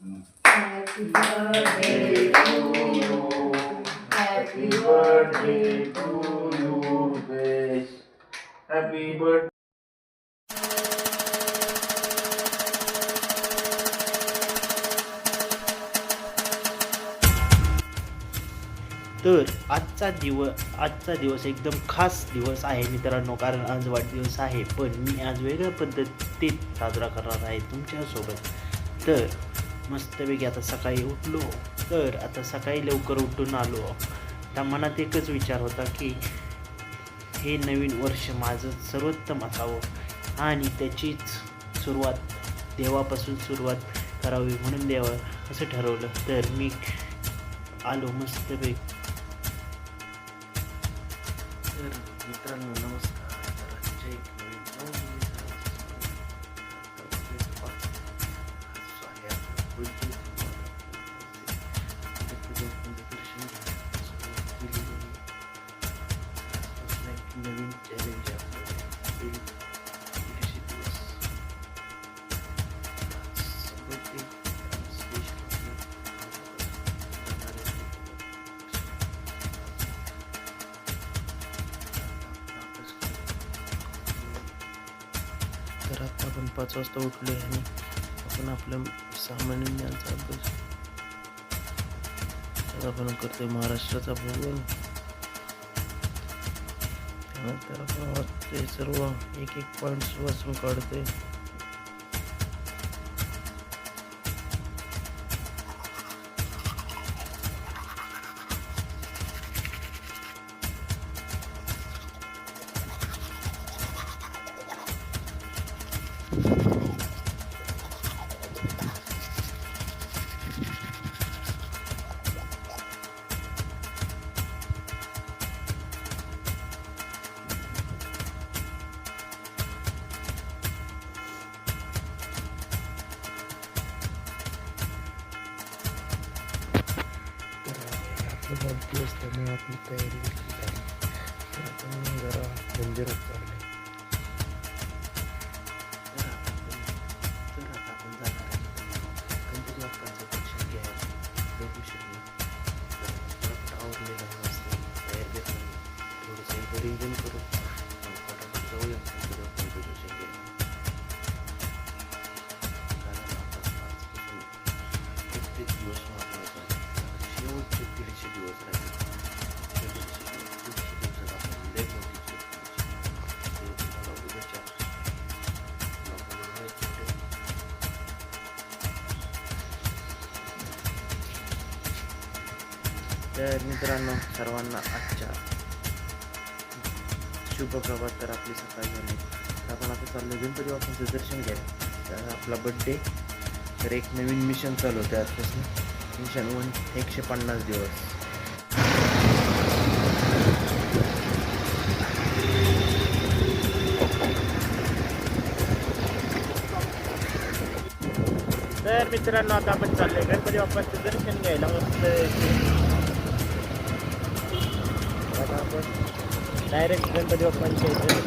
Happy birthday to you. Happy birthday to you, Desh. Happy birthday. तर आजचा दिवस आजचा दिवस एकदम खास दिवस आहे मित्रांनो कारण आज वाढदिवस आहे पण मी आज वेगळ्या पद्धतीत साजरा करणार आहे तुमच्यासोबत तर मस्तपैकी आता सकाळी उठलो. तर आता सकाळी लवकर उठून आलो. त्या मनात एकच विचार होता की हे नवीन वर्ष माझं सर्वोत्तम असावं. आणि त्याचीच सुरुवात देवापासून सुरुवात करावी म्हणून देवा असं ठरवलं. तर मी आलो मस्तपैकी. तर मित्रांनो नमस्कार. पाच वाजता उठले आणि आपण आपल्या सामान्य ज्ञानचा अभ्यास आपण करतोय महाराष्ट्राचा भूगोल. त्यानंतर आपण वाचतोय सर्व एक एक पॉईंट्स वाचून काढतोय. इथं रिव्हिजन करू मग पटापट जाऊया गणपती घ्यायला कारण आता आजपासून प्रत्येक दिवस महत्त्वाचा शेवटचे दीडशे दिवस राहिले तर मित्रांनो सर्वांना आजच्या शुभ प्रभात तर आपली सकाळ झाली. तर आपण आता चाललो गणपती बाप्पांचं दर्शन घ्यायला. तर आपला बड्डे तर एक नवीन मिशन चालू होते आजपासून. मिशन वन एकशे पन्नास दिवस. तर मित्रांनो आता आपण चाललोय गणपती बाप्पांचं दर्शन घ्यायला. मस्त डायरेक्ट गणपती बाप्पांच्या इथे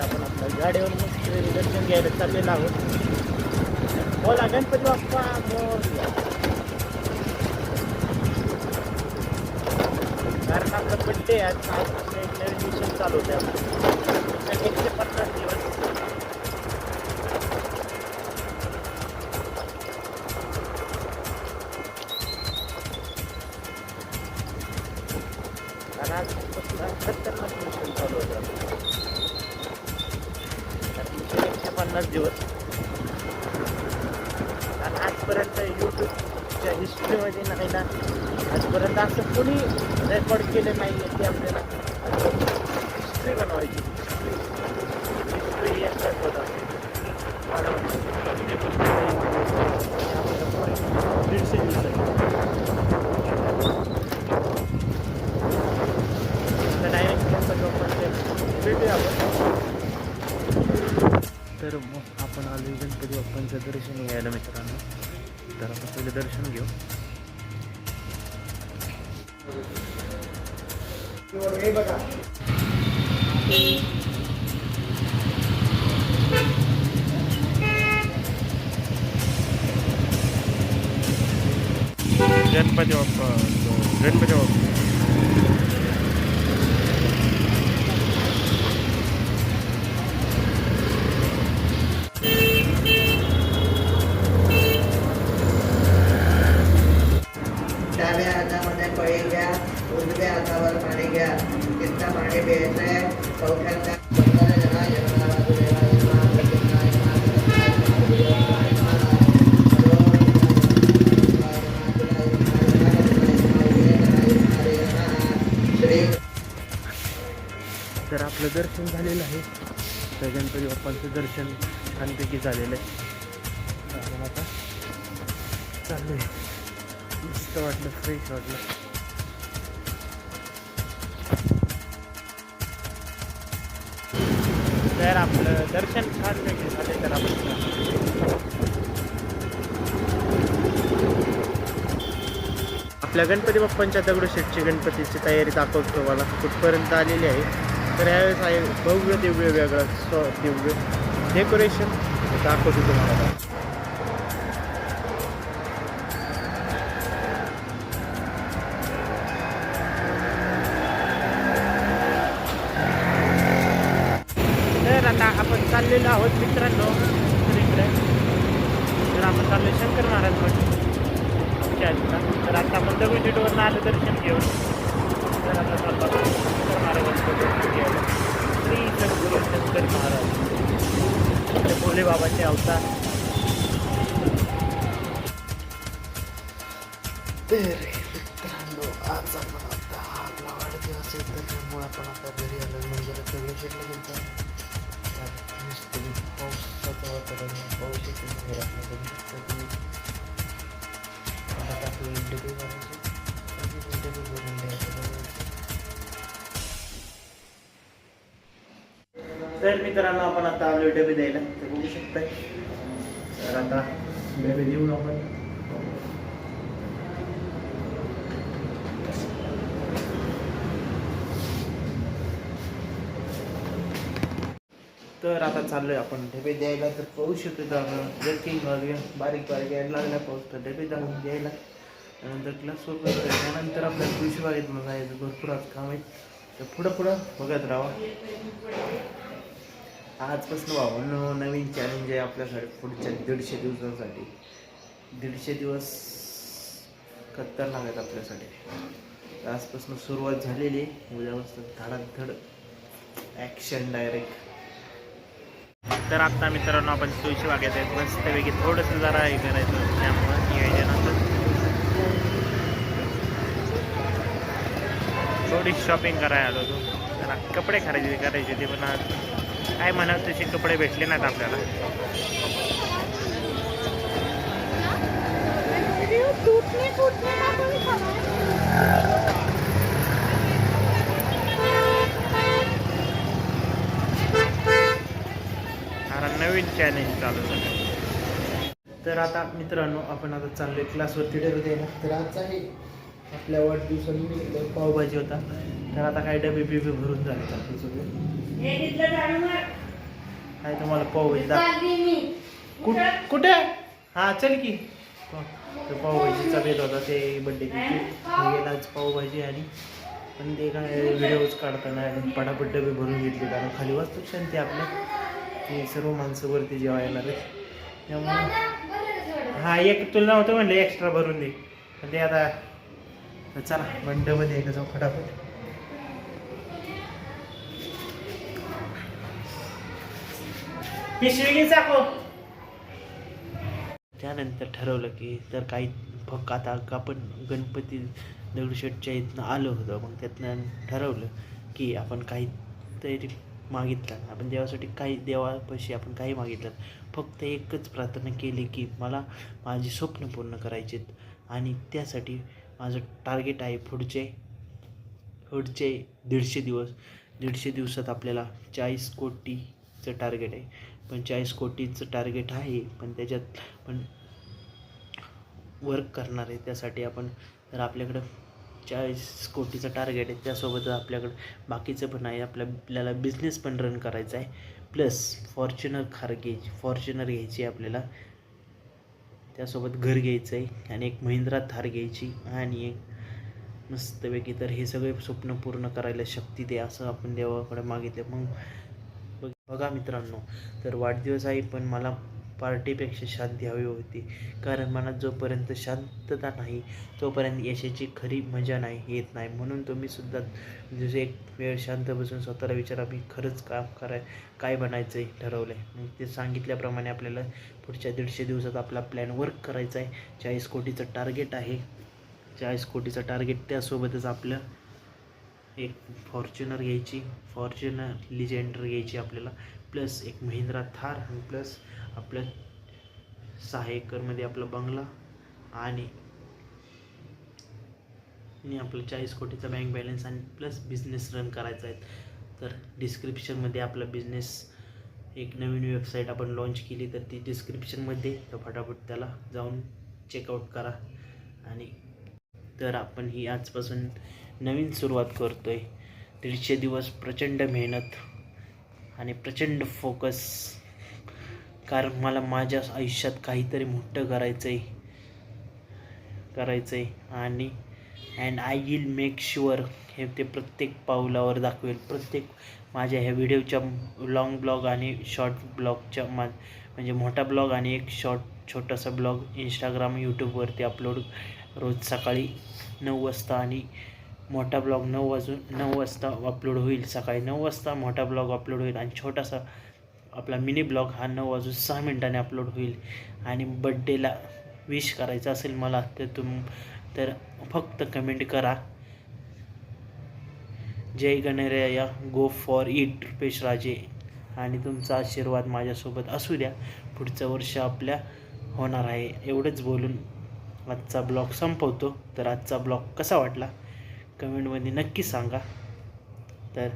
आपण आपल्या गाडीवर मस्त दर्शन घ्यायला चाललेलं आहोत. बोला गणपती बाप्पा कारण आपलं बड्डे आज नवीन मिशन चालू होते आपण दिवस आणि आजपर्यंत यूट्यूबच्या हिस्ट्रीमध्ये नाही ना आजपर्यंत असं कोणी रेकॉर्ड केलं नाही आहे की आपल्याला हिस्ट्री बनवायची. हिस्ट्री एकच होता. दीडशे डायरेक्ट भेटूया आपण. तर मग आपण आलो गणपती बाप्पांचं दर्शन घ्यायला मित्रांनो. तर आपण पहिले दर्शन घेऊ. गणपती बाप्पा गणपती बाप्पा. तर दर्शन झालेलं आहे. तर गणपती बाप्पांचं दर्शन छानपैकी झालेलं आहे. आपण आता. चालू आहे. मस्त वाटलं फ्रेश वाटलं. तर आपलं दर्शन छानपैकी झाले तर आपण आपल्या गणपती बाप्पांच्या दगडूशेठची गणपतीची तयारी दाखवतो तुम्हाला. कुठपर्यंत आलेली आहे? तर यावेळेस आहे भव्य दिव्य वेगळं स्व दिव्य डेकोरेशन दाखवतो तुम्हाला आता. तर आता आपण चाललेलो आहोत मित्रांनो. तर इकडे. तर आपण चाललो शंकर महाराज मठ आमच्या तर आता आपण दगडूशेठवरनं आलं दर्शन घेऊन. तर आता चाललो आपण शंकर महाराजांचं श्री सद्गुरू शंकर महाराज. भोले बाबाचे अवतार. तर मित्रांनो आज आपण आता आपला वाढदिवस आहे तर त्यामुळे आपण आता घरी आलो. म्हणजे दगडूशेठला गेलो पावसाचं वातावरण पाऊस आपल्याकडे आता तर मित्रांनो आपण आता आलो डबे द्यायला. तर बघू शकताय. तर आता डबे देऊ आपण. तर आता चाललोय आपण डबे द्यायला. तर पाहू शकतो जर्किंग घालूया बारीक बारीक यायला लागला पाऊस तर डबे जाऊन द्यायला त्यानंतर क्लासवर बसतोय त्यानंतर आपल्या कृषी बागेत मग जायचं भरपूर आज काम आहेत. तर पुढं पुढं बघत राहा. आजपासून भावांनो नवीन चॅलेंज आहे आपल्यासाठी पुढच्या दीडशे दिवसांसाठी. दीडशे दिवस खतरनाक आहेत आपल्यासाठी. आजपासून सुरुवात झालेली आहे. उद्यापासून धडाधड ॲक्शन डायरेक्ट तर आत्ता मित्रांनो आपण तुळशी वाग्यात आहेत मस्तपैकी थोडंसं जरा हे करायचं त्यामुळं नियोजनाचं थोडी शॉपिंग करायला आलो होतो. जरा कपडे खरेदी करायचे ते पण आज काय म्हणाल तसे कपडे भेटले नाहीत आपल्याला. नवीन चॅलेंज चालू झालं. तर आता मित्रांनो आपण आता चाललोय क्लासवरती डबे द्यायला तर आज आहे आपल्या वाढदिवसानिमित्त पावभाजी होता. तर आता काय डबे बिबे भरून झाले आपले सगळे. काय तुम्हाला पावभाजी दाख. कुठ कुठे? हा चल की. पावभाजीचा बेत होता ते बड्डे गेला आज पावभाजी आणि पण ते काय व्हिडिओज काढताना पटापट डबे भरून घेतले कारण खाली वास्तू शांती आपल्या ते सर्व माणसं वरती जेव्हा येणार त्यामुळे हा एक तुला नव्हतं म्हणलं एक्स्ट्रा भरून दे. पण ते आता चला डबे द्यायला जाऊ फटाफट. पिशवी घे चाको त्यानंतर ठरवलं की तर काही फक्त आता आपण गणपती दगडूशेठच्या इथनं आलो होतो मग त्यातनं ठरवलं की आपण काहीतरी मागितलं. आपण देवासाठी काही देवापाशी आपण काही मागितलं. फक्त एकच प्रार्थना केली की मला माझी स्वप्न पूर्ण करायची आणि त्यासाठी माझं टार्गेट आहे पुढचे पुढचे दीडशे दिवस दीडशे दिवसात आपल्याला चाळीस कोटीचं टार्गेट आहे. पण चाळीस कोटीचं टार्गेट आहे पण त्याच्यात पण वर्क करणार आहे. त्यासाठी आपण तर आपल्याकडं चाळीस कोटीचं टार्गेट आहे त्यासोबतच आपल्याकडं बाकीचं पण आहे आपल्या आपल्याला बिझनेस पण रन करायचा आहे. प्लस फॉर्च्युनर खार घ्यायची फॉर्च्युनर घ्यायची आहे आपल्याला. त्यासोबत घर घ्यायचं आहे आणि एक महिंद्रा थार घ्यायची आणि एक मस्तपैकी तर हे सगळे स्वप्न पूर्ण करायला शक्ती दे असं आपण देवाकडे मागितले. मग बघा मित्रांनो तर वाढदिवस आहे पण मला पार्टीपेक्षा शांती हवी होती. कारण मनात जोपर्यंत शांतता नाही तोपर्यंत यशाची खरी मजा नाही येत नाही. म्हणून तुम्ही सुद्धा जसे एक वेळ शांत बसून स्वतःला विचारा मी खरंच काम कराय काय बनायचं आहे ठरवलं आहे मग ते सांगितल्याप्रमाणे आपल्याला पुढच्या दीडशे दिवसात आपला प्लॅन वर्क करायचा आहे चाळीस कोटीचं टार्गेट आहे. चाळीस कोटीचं टार्गेट त्यासोबतच आपलं एक फॉर्च्युनर घ्यायची फॉर्च्युनर लिजेंडर घ्यायची आपल्याला. प्लस एक महिंद्रा थार आणि प्लस आपलं सहा एकरमध्ये आपला बंगला आणि आणि आपलं चाळीस कोटीचा बँक बॅलन्स आणि प्लस बिझनेस रन करायचा आहे. तर डिस्क्रिप्शनमध्ये आपला बिझनेस एक नवीन वेबसाईट आपण लॉन्च केली तर ती डिस्क्रिप्शनमध्ये तर फटाफट त्याला जाऊन चेकआउट करा. आणि तर आपण ही आजपासून नवीन सुरुवात करतो आहे दीडशे दिवस प्रचंड मेहनत आणि प्रचंड फोकस कारण मला माझ्या आयुष्यात काहीतरी मोठं करायचं आहे करायचं आहे आणि and I will make sure हे ते प्रत्येक पाऊलावर दाखवेल. प्रत्येक माझ्या ह्या व्हिडिओच्या लॉंग ब्लॉग आणि शॉर्ट ब्लॉगच्या मा म्हणजे मोठा ब्लॉग आणि एक शॉर्ट छोटासा ब्लॉग इंस्टाग्राम यूट्यूबवरती अपलोड रोज सकाळी नऊ वाजता आणि मोठा ब्लॉग नऊ वाजून नऊ वाजता अपलोड होईल. सकाळी नऊ वाजता मोठा ब्लॉग अपलोड होईल आणि छोटासा आपला मिनी ब्लॉग हा नऊ वाजून सहा मिनिटांनी अपलोड होईल. आणि बड्डेला विश करायचं असेल मला तर तुम तर फक्त कमेंट करा. जय Ganaraya go for it Rupesh Raje. आणि तुमचा आशीर्वाद माझ्यासोबत असू द्या. पुढचं वर्ष आपल्या होणार आहे. एवढंच बोलून आजचा ब्लॉग संपवतो. तर आजचा ब्लॉग कसा वाटला? कमेंटमध्ये नक्की सांगा. तर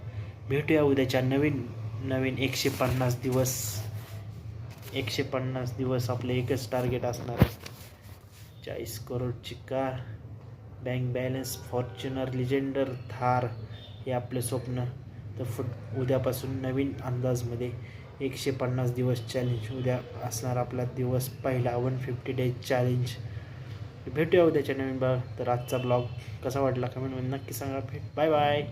भेटूया उद्याच्या नवीन नवीन एकशे पन्नास दिवस एकशे पन्नास दिवस आपले एकच टार्गेट असणार. आहे चाळीस करोडची car bank balance Fortuner Legender Thar हे आपलं स्वप्न. तर फुट उद्यापासून नवीन अंदाजमध्ये एकशे पन्नास दिवस चॅलेंज उद्या असणार आपला दिवस पहिला वन फिफ्टी डेज चॅलेंज भेटूया उद्याच्या नवीन बघ तर आजचा ब्लॉग कसा वाटला कमेंटमध्ये नक्की सांगा. भेट बाय बाय